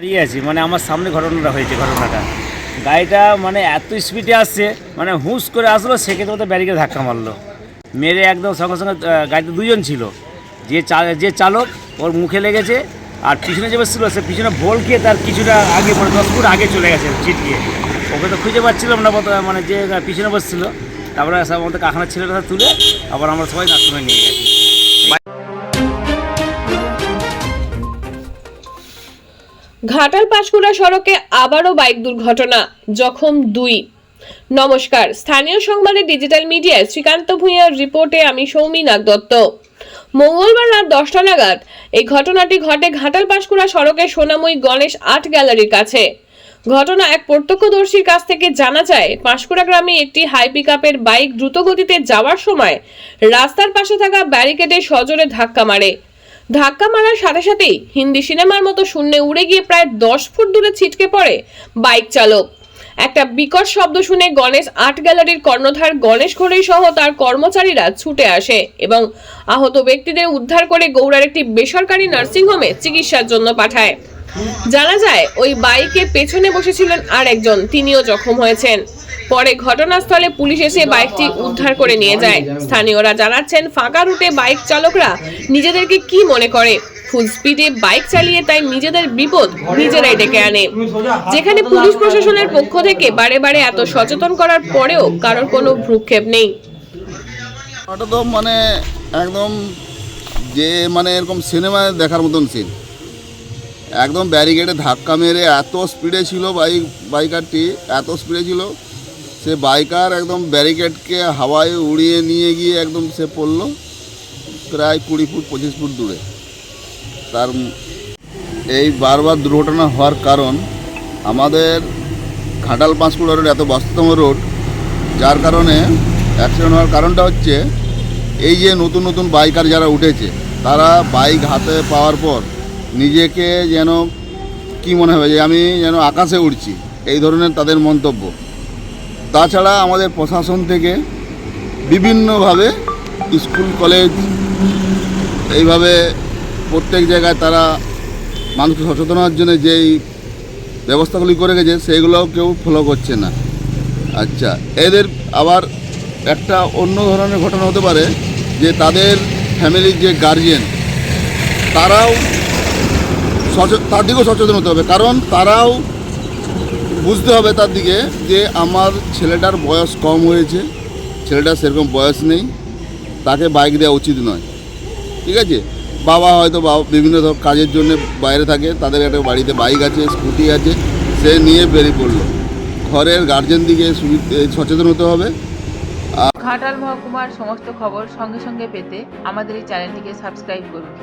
দাঁড়িয়ে আছি মানে আমার সামনে ঘটনাটা হয়েছে, ঘটনাটা। গাড়িটা মানে এত স্পিডে আসছে মানে হুঁশ করে আসলো, সেক্ষেত্রে ওদের ব্যারিকে ধাক্কা মারলো। মেরে একদম সঙ্গে সঙ্গে গাড়িতে দুজন ছিল। যে যে চালক, ওর মুখে লেগেছে, আর পিছনে যে বসছিল, সে পিছনে ভোল খেয়ে তার কিছুটা আগে মানে দশ ফুট আগে চলে গেছে ছিটকিয়ে ওকে তো খুঁজে পাচ্ছিলাম না মানে যে পিছনে বসছিল। তারপরে সব আমাদের কাখানার ছেলেটা তুলে, আবার আমরা সবাই নার্সিংহোমে নিয়ে গেছি। ঘাটাল পাঁশকুড়া সড়কে আবারও বাইক দুর্ঘটনা, জখম দুই। নমস্কার। স্থানীয় সংবাদে ডিজিটাল মিডিয়ায় শ্রীকান্ত ভূঁইয়ার রিপোর্টে আমি সৌমি নাগ দত্ত। মঙ্গলবার রাত দশটা নাগাদ এই ঘটনাটি ঘটে ঘাটাল পাঁশকুড়া সড়কে সোনাময়ী গণেশ আর্ট গ্যালারির কাছে। ঘটনা এক প্রত্যক্ষদর্শীর কাছ থেকে জানা যায় পাঁশকুড়া গ্রামে একটি হাই পিকআপের বাইক দ্রুতগতিতে যাওয়ার সময় রাস্তার পাশে থাকা ব্যারিকেডে সজোরে ধাক্কা মারে। ধাক্কা মারার সাথে সাথেই হিন্দি সিনেমার মতো শূন্যে উড়ে গিয়ে প্রায় দশ ফুট দূরে ছিটকে পড়ে বাইক চালক। একটা বিকট শব্দ শুনে গণেশ আর্ট গ্যালারির কর্ণধার গণেশ ঘড়ি সহ তার কর্মচারীরা ছুটে আসে এবং আহত ব্যক্তিদের উদ্ধার করে গৌড়ার একটি বেসরকারি নার্সিংহোমে চিকিৎসার জন্য পাঠায়। জানা যায়, ওই বাইকে পেছনে বসেছিলেন আর একজন তিনিও জখম হয়েছেন। পরে ঘটনাস্থলে পুলিশ এসে বাইকটি উদ্ধার করে নিয়ে যায়। স্থানীয়রা জানাচ্ছেন, ফাঁকা রুটে বাইক চালকরা নিজেদেরকে কি মনে করে? ফুল স্পিডে বাইক চালিয়ে তাই নিজেদের বিপদ নিজেরাই ডেকে আনে। যেখানে পুলিশ প্রশাসনের পক্ষ থেকে বারে বারে এত সচেতন করার পরেও কারোর কোনো ভ্রুক্ষেপ নেই। মানে একদম যে মানে এরকম সিনেমায় দেখার মতন সিন একদম ব্যারিকেডে ধাক্কা মেরে এত স্পিডে ছিল বাইক বাইকারটি এত স্পিডে ছিল। সে বাইকার একদম ব্যারিকেডকে হাওয়ায় উড়িয়ে নিয়ে গিয়ে একদম সে পড়ল প্রায় কুড়ি ফুট, পঁচিশ ফুট দূরে। তার এই বারবার দুর্ঘটনা হওয়ার কারণ আমাদের ঘাটাল পাঁশকুড়া রোড এত ব্যস্ততম রোড, যার কারণে অ্যাক্সিডেন্ট হওয়ার কারণটা হচ্ছে, এই যে নতুন নতুন বাইকার যারা উঠেছে, তারা বাইক হাতে পাওয়ার পর নিজেকে যেন কি মনে হবে যে আমি যেন আকাশে উড়ছি, এই ধরনের তাদের মন্তব্য। তাছাড়া আমাদের প্রশাসন থেকে বিভিন্নভাবে স্কুল, কলেজ, এইভাবে প্রত্যেক জায়গায় তারা মানুষকে সচেতন হওয়ার জন্য যেই ব্যবস্থাগুলি করে গেছে সেইগুলোও কেউ ফলো করছে না। আচ্ছা এদের আবার একটা অন্য ধরনের ঘটনা হতে পারে যে তাদের ফ্যামিলির যে গার্জিয়ান তারাও তার দিকেও সচেতন হতে হবে। কারণ তারাও বুঝতে হবে তার দিকে যে আমার ছেলেটার বয়স কম হয়েছে, ছেলেটার সেরকম বয়স নেই, তাকে বাইক দেওয়া উচিত নয়। ঠিক আছে? বাবা হয়তো বাবা বিভিন্ন ধর কাজের জন্য বাইরে থাকে, তাদের একটা বাড়িতে বাইক আছে, স্কুটি আছে, সে নিয়ে বেরিয়ে পড়ল। ঘরের গার্জেন দিকে সচেতন হতে হবে। ঘাটাল মহকুমার সমস্ত খবর সঙ্গে সঙ্গে পেতে আমাদের এই চ্যানেলটিকে সাবস্ক্রাইব করুন।